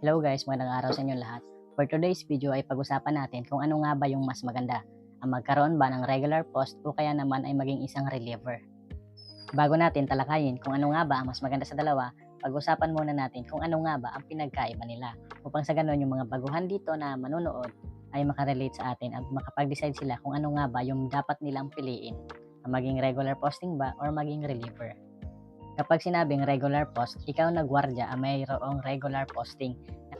Hello guys, magandang araw sa inyong lahat. For today's video ay pag-usapan natin kung ano nga ba yung mas maganda, ang magkaroon ba ng regular post o kaya naman ay maging isang reliever. Bago natin talakayin kung ano nga ba ang mas maganda sa dalawa, pag-usapan muna natin kung ano nga ba ang pinagkaiba nila upang sa ganun yung mga baguhan dito na manonood ay makarelate sa atin at makapag-decide sila kung ano nga ba yung dapat nilang piliin, ang maging regular posting ba or maging reliever. Kapag sinabing regular post, ikaw na gwardya ang mayroong regular posting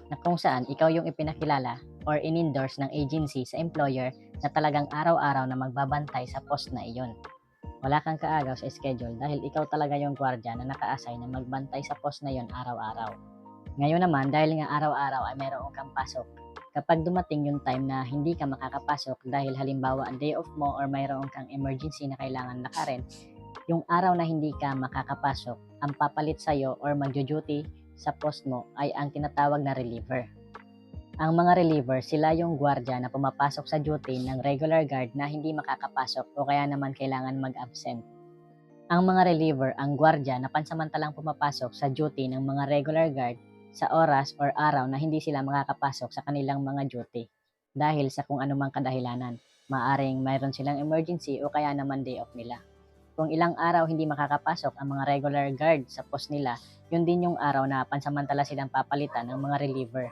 na kung saan ikaw yung ipinakilala or in-endorse ng agency sa employer na talagang araw-araw na magbabantay sa post na iyon. Wala kang kaagaw sa schedule dahil ikaw talaga yung gwardya na naka-assign na magbantay sa post na yon araw-araw. Ngayon naman, dahil nga araw-araw ay meron kang pasok, kapag dumating yung time na hindi ka makakapasok dahil halimbawa ang day off mo or mayroon kang emergency na kailangan lakarin, yung araw na hindi ka makakapasok, ang papalit sa'yo or magjo-duty sa post mo ay ang tinatawag na reliever. Ang mga reliever, sila yung gwardya na pumapasok sa duty ng regular guard na hindi makakapasok o kaya naman kailangan mag-absent. Ang mga reliever, ang gwardya na pansamantalang pumapasok sa duty ng mga regular guard sa oras or araw na hindi sila makakapasok sa kanilang mga duty dahil sa kung anumang kadahilanan. Maaring mayroon silang emergency o kaya naman day off nila. Kung ilang araw hindi makakapasok ang mga regular guard sa post nila, yun din yung araw na pansamantala silang papalitan ng mga reliever.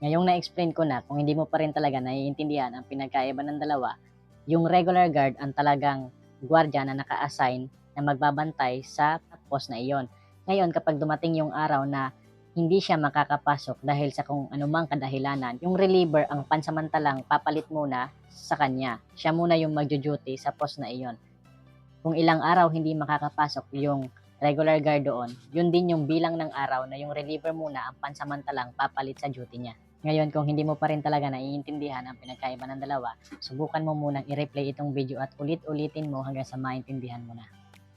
Ngayong na-explain ko na kung hindi mo pa rin talaga naiintindihan ang pinagkaiba ng dalawa, yung regular guard ang talagang gwardya na naka-assign na magbabantay sa post na iyon. Ngayon, kapag dumating yung araw na hindi siya makakapasok dahil sa kung anumang kadahilanan, yung reliever ang pansamantalang papalit muna sa kanya. Siya muna yung magjo-duty sa post na iyon. Kung ilang araw hindi makakapasok yung regular guard doon, yun din yung bilang ng araw na yung reliever muna ang pansamantalang papalit sa duty niya. Ngayon, kung hindi mo pa rin talaga naiintindihan ang pinagkaiba ng dalawa, subukan mo munang i-replay itong video at ulit-ulitin mo hanggang sa maintindihan mo na.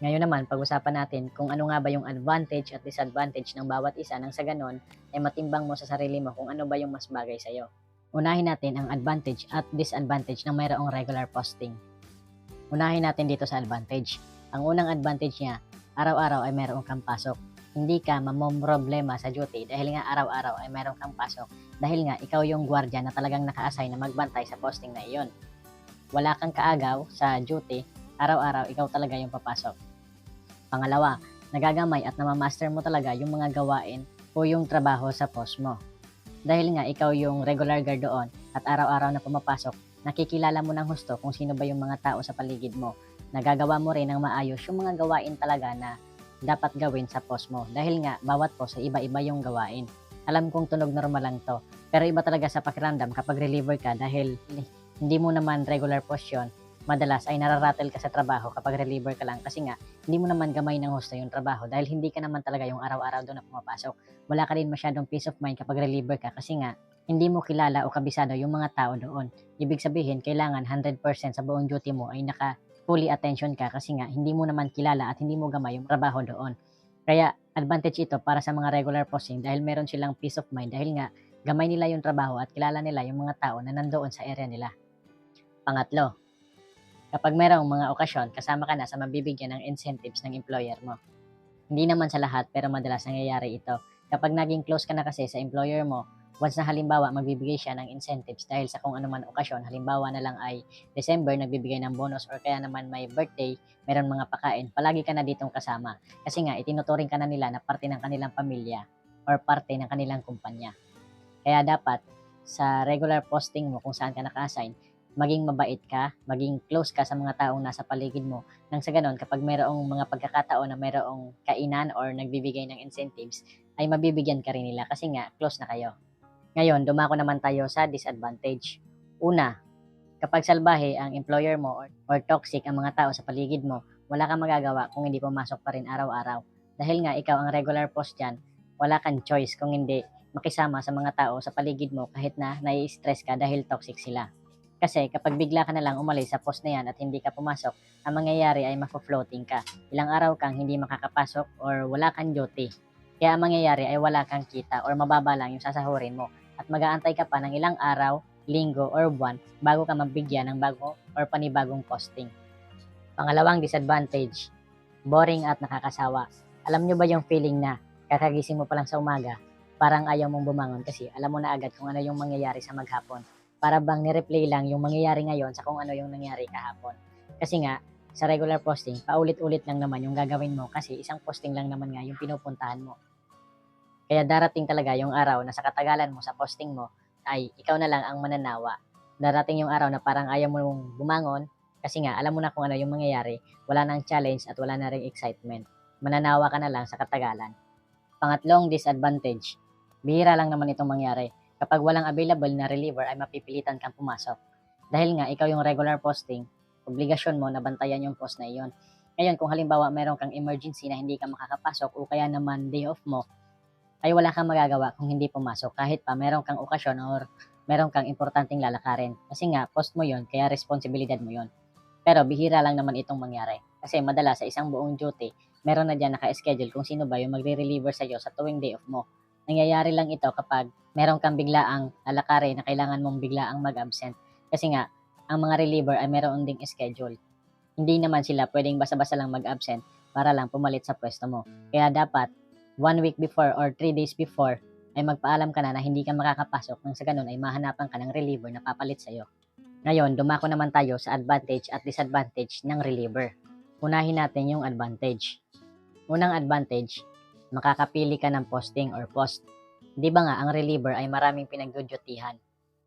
Ngayon naman, pag-usapan natin kung ano nga ba yung advantage at disadvantage ng bawat isa nang sa ganon ay matimbang mo sa sarili mo kung ano ba yung mas bagay sa'yo. Unahin natin ang advantage at disadvantage ng mayroong regular posting. Unahin natin dito sa advantage. Ang unang advantage niya, araw-araw ay meron kang pasok. Hindi ka mamomroblema sa duty dahil nga araw-araw ay meron kang pasok. Dahil nga ikaw yung gwardya na talagang naka-assign na magbantay sa posting na iyon. Wala kang kaagaw sa duty, araw-araw ikaw talaga yung papasok. Pangalawa, nagagamay at namamaster mo talaga yung mga gawain o yung trabaho sa post mo. Dahil nga ikaw yung regular guard doon at araw-araw na pumapasok, nakikilala mo ng husto kung sino ba yung mga tao sa paligid mo. Nagagawa mo rin ng maayos yung mga gawain talaga na dapat gawin sa post mo. Dahil nga, bawat post ay iba-iba yung gawain. Alam kong tunog normal lang to. Pero iba talaga sa pakiramdam kapag reliever ka dahil hindi mo naman regular post yun. Madalas ay nararatel ka sa trabaho kapag reliever ka lang kasi nga hindi mo naman gamay ng husto yung trabaho dahil hindi ka naman talaga yung araw-araw doon na pumapasok. Wala ka din masyadong peace of mind kapag reliever ka kasi nga hindi mo kilala o kabisado yung mga tao doon. Ibig sabihin, kailangan 100% sa buong duty mo ay naka fully attention ka kasi nga hindi mo naman kilala at hindi mo gamay yung trabaho doon. Kaya advantage ito para sa mga regular posting dahil meron silang peace of mind dahil nga gamay nila yung trabaho at kilala nila yung mga tao na nandoon sa area nila. Pangatlo, kapag merong mga okasyon, kasama ka na sa mabibigyan ng incentives ng employer mo. Hindi naman sa lahat pero madalas nangyayari ito. Kapag naging close ka na kasi sa employer mo, once na halimbawa magbibigay siya ng incentives dahil sa kung anuman okasyon, halimbawa na lang ay December nagbibigay ng bonus or kaya naman may birthday, meron mga pakain, palagi ka na ditong kasama. Kasi nga, itinuturing ka na nila na parte ng kanilang pamilya or parte ng kanilang kumpanya. Kaya dapat, sa regular posting mo kung saan ka naka-assign, maging mabait ka, maging close ka sa mga taong nasa paligid mo. Nang sa ganon, kapag mayroong mga pagkakataon na mayroong kainan or nagbibigay ng incentives, ay mabibigyan ka rin nila kasi nga, close na kayo. Ngayon, dumako naman tayo sa disadvantage. Una, kapag salbahe ang employer mo or, toxic ang mga tao sa paligid mo, wala kang magagawa kung hindi pumasok pa rin araw-araw. Dahil nga ikaw ang regular post dyan, wala kang choice kung hindi makisama sa mga tao sa paligid mo kahit na nai-stress ka dahil toxic sila. Kasi kapag bigla ka na lang umalis sa post na yan at hindi ka pumasok, ang mangyayari ay mafo-floating ka. Ilang araw kang hindi makakapasok or wala kang duty. Kaya ang mangyayari ay wala kang kita or mababa lang yung sasahurin mo at mag-aantay ka pa ng ilang araw, linggo or buwan bago ka mabigyan ng bago or panibagong posting. Pangalawang disadvantage, boring at nakakasawa. Alam nyo ba yung feeling na kakagising mo pa lang sa umaga, parang ayaw mong bumangon kasi alam mo na agad kung ano yung mangyayari sa maghapon. Para bang nireplay lang yung mangyayari ngayon sa kung ano yung nangyari kahapon. Kasi nga, sa regular posting, paulit-ulit lang naman yung gagawin mo kasi isang posting lang naman nga yung pinupuntahan mo. Kaya darating talaga yung araw na sa katagalan mo sa posting mo ay ikaw na lang ang mananawa. Darating yung araw na parang ayaw mo mong bumangon kasi nga alam mo na kung ano yung mangyayari, wala nang challenge at wala na ring excitement. Mananawa ka na lang sa katagalan. Pangatlong disadvantage, bihira lang naman itong mangyari. Kapag walang available na reliever ay mapipilitan kang pumasok. Dahil nga ikaw yung regular posting, obligasyon mo na bantayan yung post na iyon. Ngayon, kung halimbawa meron kang emergency na hindi ka makakapasok o kaya naman day off mo, ay wala kang magagawa kung hindi pumasok kahit pa meron kang okasyon or meron kang importanteng lalakarin. Kasi nga, post mo yon kaya responsibilidad mo yon. Pero bihira lang naman itong mangyari. Kasi madalas sa isang buong duty, meron na dyan naka-schedule kung sino ba yung magre-reliever sa'yo sa tuwing day off mo. Nangyayari lang ito kapag meron kang biglaang lalakarin na kailangan mong biglaang mag-absent. Kasi nga, ang mga reliever ay meron ding schedule. Hindi naman sila pwedeng basa-basa lang mag-absent para lang pumalit sa pwesto mo. Kaya dapat, one week before or three days before, ay magpaalam ka na na hindi ka makakapasok nang sa ganun ay mahanapan ka ng reliever na papalit sa'yo. Ngayon, dumako naman tayo sa advantage at disadvantage ng reliever. Unahin natin yung advantage. Unang advantage, makakapili ka ng posting or post. Di ba nga ang reliever ay maraming pinagdudutihan?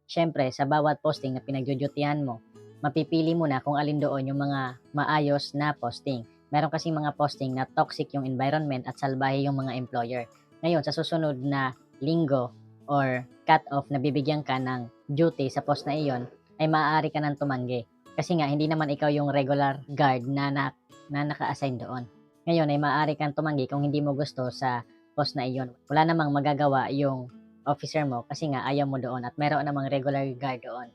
Siyempre, sa bawat posting na pinagdudutihan mo, mapipili mo na kung alin doon yung mga maayos na posting. Meron kasi mga posting na toxic yung environment at salbahe yung mga employer. Ngayon, sa susunod na linggo or cut-off na bibigyan ka ng duty sa post na iyon, ay maaari ka nang tumanggi. Kasi nga, hindi naman ikaw yung regular guard na, na, na naka-assign doon. Ngayon, ay maaari kang tumanggi kung hindi mo gusto sa post na iyon. Wala namang magagawa yung officer mo kasi nga ayaw mo doon at meron namang regular guard doon.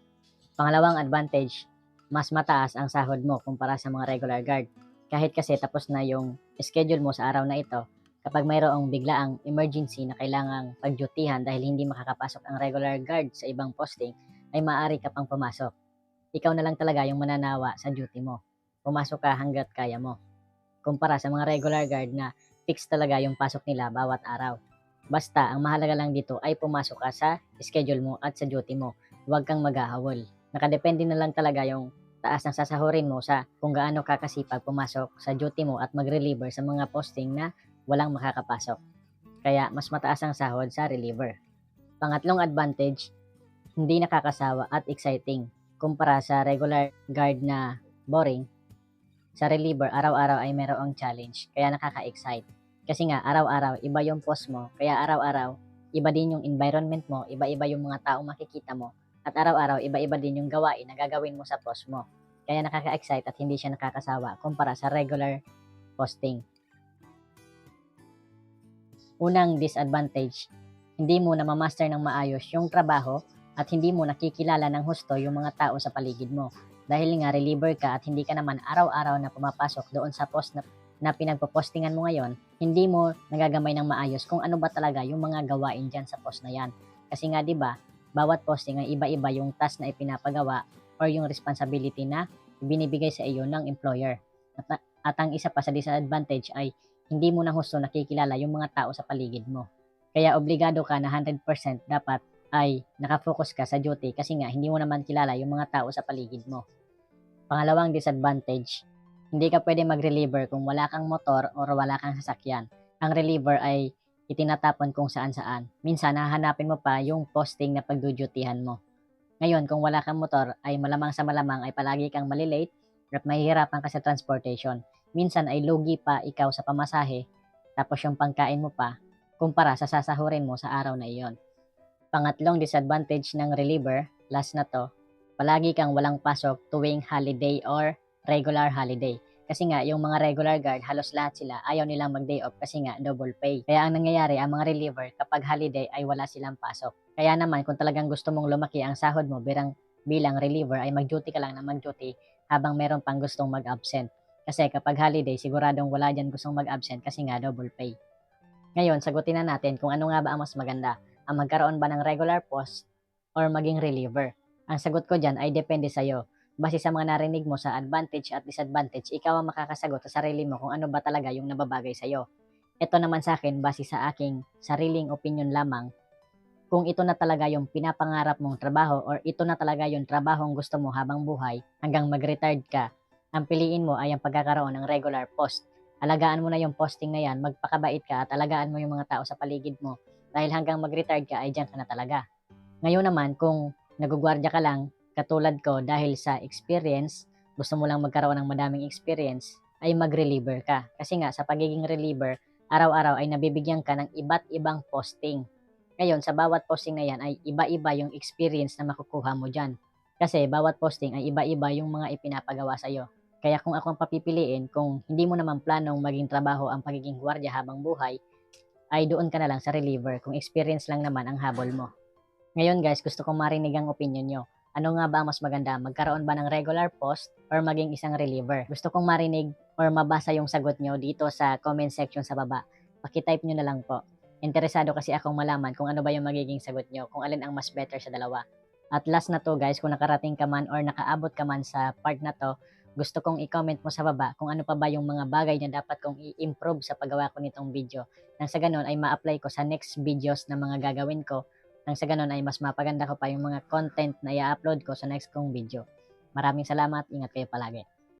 Pangalawang advantage, mas mataas ang sahod mo kumpara sa mga regular guard. Kahit kasi tapos na yung schedule mo sa araw na ito, kapag mayroong biglaang emergency na kailangang pagdutihan dahil hindi makakapasok ang regular guard sa ibang posting, ay maaari ka pang pumasok. Ikaw na lang talaga yung mananawa sa duty mo. Pumasok ka hanggat kaya mo. Kumpara sa mga regular guard na fix talaga yung pasok nila bawat araw. Basta, ang mahalaga lang dito ay pumasok ka sa schedule mo at sa duty mo. Huwag kang maghahawol. Nakadepende na lang talaga yung taas ng sasahurin mo sa kung gaano ka kasipag pumasok sa duty mo at mag-reliever sa mga posting na walang makakapasok. Kaya mas mataas ang sahod sa reliever. Pangatlong advantage, hindi nakakasawa at exciting. Kumpara sa regular guard na boring, sa reliever araw-araw ay merong challenge kaya nakaka-excite. Kasi nga araw-araw iba yung post mo, kaya araw-araw iba din yung environment mo, iba-iba yung mga tao makikita mo, at araw-araw iba-iba din yung gawain na gagawin mo sa post mo. Kaya nakaka-excite at hindi siya nakakasawa kumpara sa regular posting. Unang disadvantage, hindi mo na mamaster ng maayos yung trabaho at hindi mo nakikilala ng husto yung mga tao sa paligid mo. Dahil nga reliever ka at hindi ka naman araw-araw na pumapasok doon sa post na, na pinagpo-postingan mo ngayon, hindi mo nagagamay ng maayos kung ano ba talaga yung mga gawain dyan sa post na yan. Kasi nga 'di ba, bawat posting ay iba-iba yung task na ipinapagawa or yung responsibility na binibigay sa iyo ng employer. At, at ang isa pa sa disadvantage ay hindi mo na husto nakikilala yung mga tao sa paligid mo. Kaya obligado ka na 100% dapat ay nakafocus ka sa duty kasi nga hindi mo naman kilala yung mga tao sa paligid mo. Pangalawang disadvantage, hindi ka pwede mag-reliever kung wala kang motor or wala kang sasakyan. Ang reliever ay itinatapon kung saan saan. Minsan, hahanapin mo pa yung posting na pagdudutihan mo. Ngayon, kung wala kang motor, ay malamang sa malamang ay palagi kang malilate at mahihirapan ka sa transportation. Minsan ay lugi pa ikaw sa pamasahe, tapos yung pangkain mo pa, kumpara sa sasahurin mo sa araw na iyon. Pangatlong disadvantage ng reliever, last na to, palagi kang walang pasok tuwing holiday or regular holiday. Kasi nga, yung mga regular guard, halos lahat sila ayaw nilang mag-day off kasi nga double pay. Kaya ang nangyayari, ang mga reliever, kapag holiday ay wala silang pasok. Kaya naman, kung talagang gusto mong lumaki ang sahod mo birang, bilang reliever, ay mag-duty ka lang na mag-duty habang meron pang gustong mag-absent. Kasi kapag holiday, siguradong wala dyan gustong mag-absent kasi nga double pay. Ngayon, sagutin na natin kung ano nga ba ang mas maganda ang magkaroon ba ng regular post or maging reliever? Ang sagot ko dyan ay depende sa iyo. Base sa mga narinig mo sa advantage at disadvantage, ikaw ang makakasagot sa sarili mo kung ano ba talaga yung nababagay sa iyo. Ito naman sa akin, base sa aking sariling opinion lamang, kung ito na talaga yung pinapangarap mong trabaho or ito na talaga yung trabahong gusto mo habang buhay hanggang mag-retired ka, ang piliin mo ay ang pagkakaroon ng regular post. Alagaan mo na yung posting na yan, magpakabait ka at alagaan mo yung mga tao sa paligid mo dahil hanggang mag-retired ka ay dyan ka na talaga. Ngayon naman, kung nagugwardya ka lang, katulad ko dahil sa experience, gusto mo lang magkaroon ng madaming experience, ay mag-reliever ka. Kasi nga, sa pagiging reliever, araw-araw ay nabibigyan ka ng iba't ibang posting. Ngayon, sa bawat posting na yan ay iba-iba yung experience na makukuha mo dyan. Kasi bawat posting ay iba-iba yung mga ipinapagawa sa'yo. Kaya kung ako ang papipiliin, kung hindi mo naman planong maging trabaho ang pagiging gwardiya habang buhay, ay doon ka na lang sa reliever kung experience lang naman ang habol mo. Ngayon guys, gusto kong marinig ang opinion nyo. Ano nga ba ang mas maganda? Magkaroon ba ng regular post or maging isang reliever? Gusto kong marinig or mabasa yung sagot nyo dito sa comment section sa baba. Pakitype nyo na lang po. Interesado kasi akong malaman kung ano ba yung magiging sagot nyo, kung alin ang mas better sa dalawa. At last na to guys, kung nakarating ka man or nakaabot ka man sa part na to, gusto kong i-comment mo sa baba kung ano pa ba yung mga bagay na dapat kong i-improve sa paggawa ko nitong video. Nang sa ganun ay ma-apply ko sa next videos na mga gagawin ko. Nang sa ganun ay mas mapaganda ko pa yung mga content na i-upload ko sa next kong video. Maraming salamat, ingat kayo palagi.